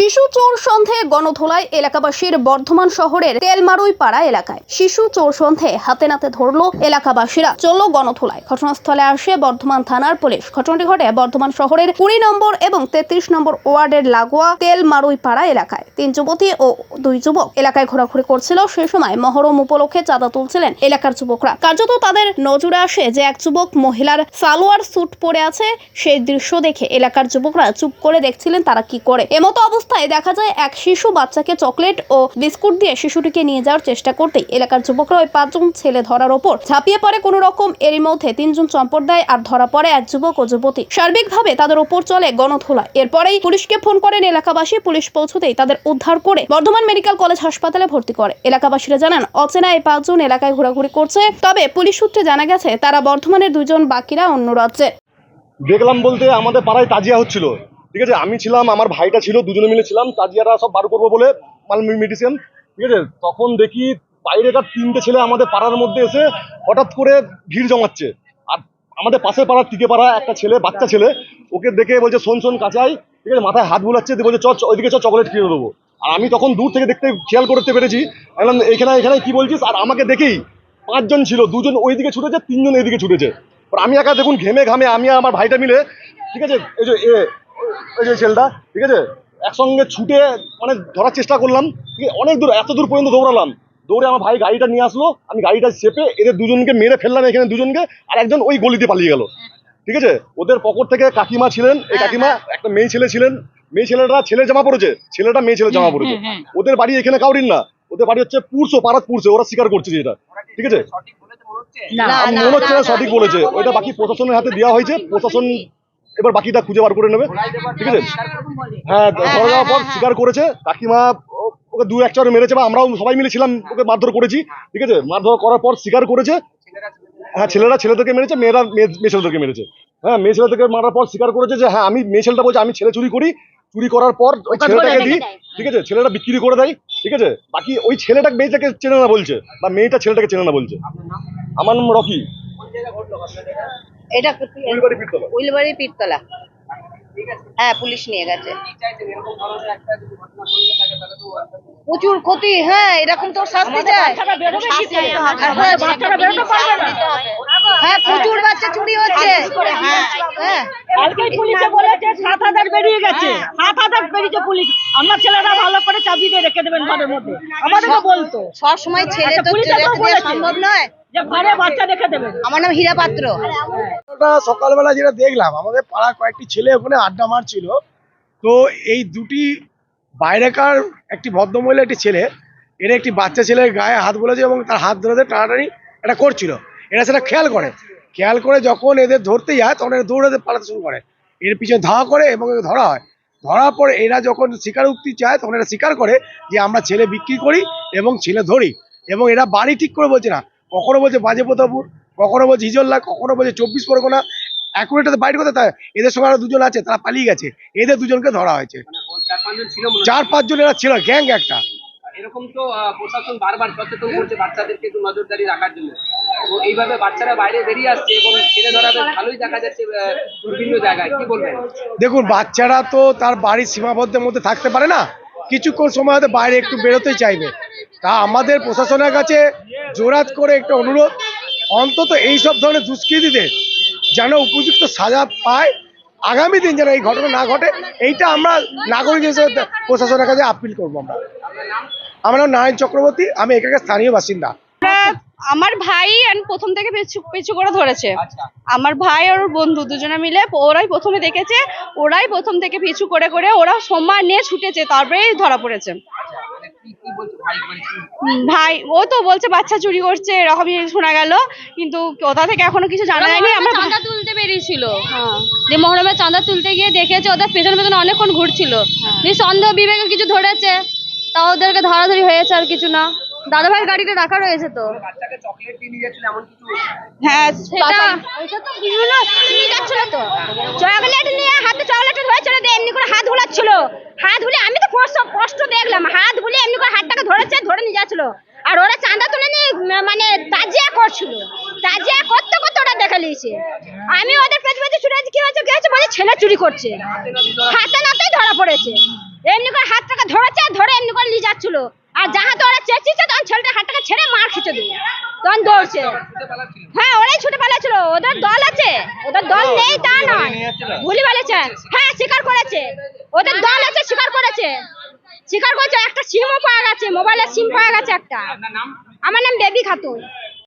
শিশু চোর সন্দেহে গণধোলায় এলাকাবাসীর বর্ধমান শহরের তেলমারুই পাড়া এলাকায়। শিশু চোর সন্দেহে হাতে নাতে ধরলো এলাকাবাসীরা। চলল গণধোলায় ঘটনাস্থলে আসে বর্ধমান থানার পুলিশ। ঘটনাটি ঘটে বর্ধমান শহরের কুড়ি নম্বর এবং তেত্রিশ নম্বর ওয়ার্ডের লাগোয়া তেলমারুই পাড়া এলাকায়। তিন যুবতী ও দুই যুবক এলাকায় ঘোরাঘুরি করছিল। সে সময় মহরম উপলক্ষে চাঁদা তুলছিলেন এলাকার যুবকরা। কার্যত তাদের নজরে আসে যে এক যুবক মহিলার সালোয়ার স্যুট পরে আছে। সেই দৃশ্য দেখে এলাকার যুবকরা চুপ করে দেখছিলেন তারা কি করে। এমতো অবস্থায় দেখা যায় এক শিশু বাচ্চাকে চকলেট ও বিস্কুট দিয়ে শিশুটিকে নিয়ে যাওয়ার চেষ্টা করতেই এলাকার যুবকরা ওই পাঁচজন ছেলে ধরার ওপর ঝাঁপিয়ে পড়ে। কোনো রকম এরই মধ্যে তিনজন চম্পট দেয় আর ধরা পড়ে এক যুবক ও যুবতী। সার্বিকভাবে তাদের ওপর চলে গণধোলা। এরপরেই পুলিশকে ফোন করেন এলাকাবাসী। পুলিশ পৌঁছতেই তাদের উদ্ধার করে বর্ধমান মেডিকেল কলেজ হাসপাতালে ভর্তি করে। এলাকাবাসীরা জানান, অচেনা এই পাঁচজন এলাকায় ঘোরাঘুরি করছে। তবে পুলিশ সূত্রে জানা গেছে, তারা বর্ধমানের দুজন বাকিরা অন্য রাজ্যে দেখলাম বলতে আমাদের পাড়ায় তাজিয়া হচ্ছিল। ঠিক আছে, আমি ছিলাম, আমার ভাইটা ছিল, দুজনে মিলে ছিলাম তাজিয়ারা সব বার করব বলে মাল মেডিসিন ঠিক আছে? তখন দেখি বাইরেকার তিনটে ছেলে আমাদের পাড়ার মধ্যে এসে হঠাৎ করে ভিড় জমাচ্ছে। আর আমাদের পাশের পাড়ার টিকে পাড়া একটা ছেলে, বাচ্চা ছেলে, ওকে দেখে বলছে, শোন শোন, কাঁচাই, ঠিক আছে? মাথায় হাত বুলাচ্ছে, দিয়ে বলছে চ ওইদিকে চ চকলেট কিনে দেবো। আর আমি তখন দূর থেকে দেখতে খেয়াল করতে পেরেছি, বললাম এখানে এখানে কি বলছিস? আর আমাকে দেখেই পাঁচজন ছিল, দুজন ওইদিকে ছুটেছে, তিনজন এইদিকে ছুটেছে। আমি একা দেখুন, ঘেমে ঘামে আমি আমার ভাইটা মিলে, ঠিক আছে? এই যে এই যে ছেলেটা ঠিক আছে? একসঙ্গে ছুটে মানে ধরার চেষ্টা করলাম ঠিক আছে? অনেক দূর এত দূর পর্যন্ত দৌড়ালাম। দৌড়ে আমার ভাই গাড়িটা নিয়ে আসলো আমি গাড়িটা চেপে এদের দুজনকে মেরে ফেললাম এখানে দুজনকে আর একজন ওই গলিতে পালিয়ে গেল। ঠিক আছে? ওদের পকর থেকে কাকিমা ছিলেন এই কাকিমা একটা মেয়ে ছেলে ছিলেন। মেয়ে ছেলেটা ছেলে জামা পড়েছে ছেলেটা মেয়ে ছেলে জামা পড়েছে ওদের বাড়ি এখানে কাউরিন না। ওদের বাড়ি হচ্ছে পুরসো পাড়াত পুরসো ওরা স্বীকার করছে যেটা ঠিক আছে? মনে হচ্ছে? সঠিক বলেছে। ওইটা বাকি প্রশাসনের হাতে দেওয়া হয়েছে। প্রশাসন এবার বাকিটা খুঁজে বার করে নেবে। ঠিক আছে? হ্যাঁ ধরে পর স্বীকার করেছে। কাকিমা ওকে দু এক চার মেরেছে বা আমরাও সবাই মিলে ছিলাম ওকে মারধর করেছি। ঠিক আছে? মারধর করার পর স্বীকার করেছে। হ্যাঁ ছেলেরা ছেলেদেরকে মেরেছে মেয়েরা মেয়ে মেয়ে ছেলেদেরকে মেরেছে। হ্যাঁ মেয়ে ছেলেদেরকে মারার পর স্বীকার করেছে যে হ্যাঁ আমি মেয়ে ছেলেটা বলছে আমি ছেলে চুরি করি। চুরি করার পর ওই ছেলেটাকে দিই। ঠিক আছে? ছেলেটা বিক্রি করে দেয়। ঠিক আছে? বাকি ওই ছেলেটা মেয়েটাকে চেনে না বলছে বা মেয়েটা ছেলেটাকে চেনে না বলছে। আমার নাম রকি। এটা উইলবাড়ি পীরতলা। হ্যাঁ পুলিশ নিয়ে গেছে। প্রচুর ক্ষতি হ্যাঁ এরকম তো শাস্তি চাই। হ্যাঁ। হ্যাঁ প্রচুর বাচ্চা চুরি হচ্ছে। হ্যাঁ কালকেই পুলিশে বলেছে সাত হাজার বেরিয়ে গেছে। সাত হাজার বেরিয়েছে পুলিশ। আমার ছেলেরা ভালো করে চাবি দিয়ে রেখে দেবেন ঘরের মধ্যে। আমাদেরকে বলতো। সব সময় ছেলে তো পুলিশ ছেলে বলেছে। সম্ভব নয়। যে ঘরে বাচ্চা রেখে দেবেন। আমার নাম হীরা পাত্র। সকালবেলা যেটা দেখলাম আমাদের পাড়ার কয়েকটি ছেলে ওখানে আড্ডা মারছিল। তো এই দুটি বাইরেকার একটি ভদ্রমহিলা একটি ছেলে এরা একটি বাচ্চা ছেলের গায়ে হাত বলেছে এবং তার হাত ধরে ধরে টানাটানি এটা করছিল। এরা সেটা খেয়াল করে। খেয়াল করে যখন এদের ধরতে যায় তখন এরা দৌড়াতে পালাতে শুরু করে। এর পিছনে ধাওয়া করে এবং ধরা হয়। ধরার পর এরা যখন শিকার স্বীকারোক্তি চায় তখন এরা স্বীকার করে যে আমরা ছেলে বিক্রি করি এবং ছেলে ধরি। এবং এরা বাড়ি ঠিক করে বলছে না। কখনো বলছে বাজে প্রতাপুর কখনো বলছে হিজল্লা কখনো বলছে চব্বিশ পরগনা। এখন এটাতে বাইরে কোথায় তাই এদের সঙ্গে আরও দুজন আছে তারা পালিয়ে গেছে। এদের দুজনকে ধরা হয়েছে। চার পাঁচজন এরা ছিল গ্যাং একটা। এরকম তো প্রশাসন বারবার সচেতন করছে বাচ্চাদেরকে নজরদারি রাখার জন্য। তো এইভাবে বাচ্চারা বাইরে বেরিয়ে আসছে এবং ছেলে ধরা বেশ ভালোই দেখা যাচ্ছে বিভিন্ন জায়গায়। কি বলবেন? দেখুন, বাচ্চারা তো তার বাড়ির সীমাবদ্ধের মধ্যে থাকতে পারে না। কিছুক্ষণ সময় হয়তো বাইরে একটু বেরোতেই চাইবে। তা আমাদের প্রশাসনের কাছে জোরাত করে একটা অনুরোধ, অন্তত এই সব ধরনের দুষ্কৃতীদের যেন উপযুক্ত সাজা পায়। আগামী দিন যেন এই ঘটনা না ঘটে, এইটা আমরা নাগরিক হিসেবে প্রশাসনের কাছে আপিল করব আমরা। আমার নাম নারায়ণ চক্রবর্তী, আমি এখানকার স্থানীয় বাসিন্দা। আমার ভাই প্রথম থেকে পিছু পিছু করে ধরেছে। আমার ভাই আর ওর বন্ধু দুজনে মিলে ওরাই প্রথমে দেখেছে ওরাই প্রথম থেকে পিছু করে করে ওরা সময় নিয়ে ছুটেছে তারপরেই ধরা পড়েছে। মানে কি কি বলছে ভাই? মানে হুম, ভাই ও তো বলছে বাচ্চা চুরি করছে এরকমই শোনা গেল কিন্তু কোথা থেকে এখনও কিছু জানা যায়নি আমরা চাঁদা তুলতে বেরিয়েছিল। হ্যাঁ। যে মহরমে চাঁদা তুলতে গিয়ে দেখেছে ওদের পেছনে পেছনে অনেকক্ষণ ঘুরছিল। দিয়ে সন্দেহ বিবেকে কিছু ধরেছে তা ওদেরকে ধরাধরি হয়েছে আর কিছু না। দাদা ভাইয়ের গাড়িটা রাখা রয়েছে তো। বাচ্চাকে চকলেট দিয়ে নিয়ে যাচ্ছিল এমন কিছু হ্যাঁ সেটা ওইটা তো বিভিন্ন নিয়ে যাচ্ছিল তো। চকলেট নিয়ে হাতে চকলেট ধরেছিল দিয়ে এমনি করে হাত ভুলাচ্ছিল হাত ভুলে আমি তো কষ্ট কষ্ট দেখলাম হাত ভুলে এমনি করে হাতটাকে ধরেছে ধরে নিয়ে যাচ্ছিল। আর ওরা চাঁদা তুলে নিয়ে মানে তাজিয়া করছিল। তাজিয়া করতে করতে ওরা দেখা লিয়েছে। আমি ওদের পেছনে পেছনে ছুটে কি হয়েছে কি হয়েছে বলে ছেলে চুরি করছে। হাতে নাতেই ধরা পড়েছে। এমনি করে হাত ধরেছে ধরে এমনি করে নিয়ে যাচ্ছিল। আর যাহা তো চেঁচিয়েছে তখন ছেলেটা হাতটাকে ছেড়ে মার খেতে দিল। তখন দৌড়ছে। হ্যাঁ ওরাই ছুটে পালাচ্ছিল। ওদের দল আছে। ওদের দল নেই তা নয়। ভুলি বলেছে হ্যাঁ স্বীকার করেছে। ওদের দল আছে স্বীকার করেছে। স্বীকার করেছে। একটা সিমও পাওয়া গেছে। মোবাইলের সিম পাওয়া গেছে একটা। আমার নাম বেবি খাতুন।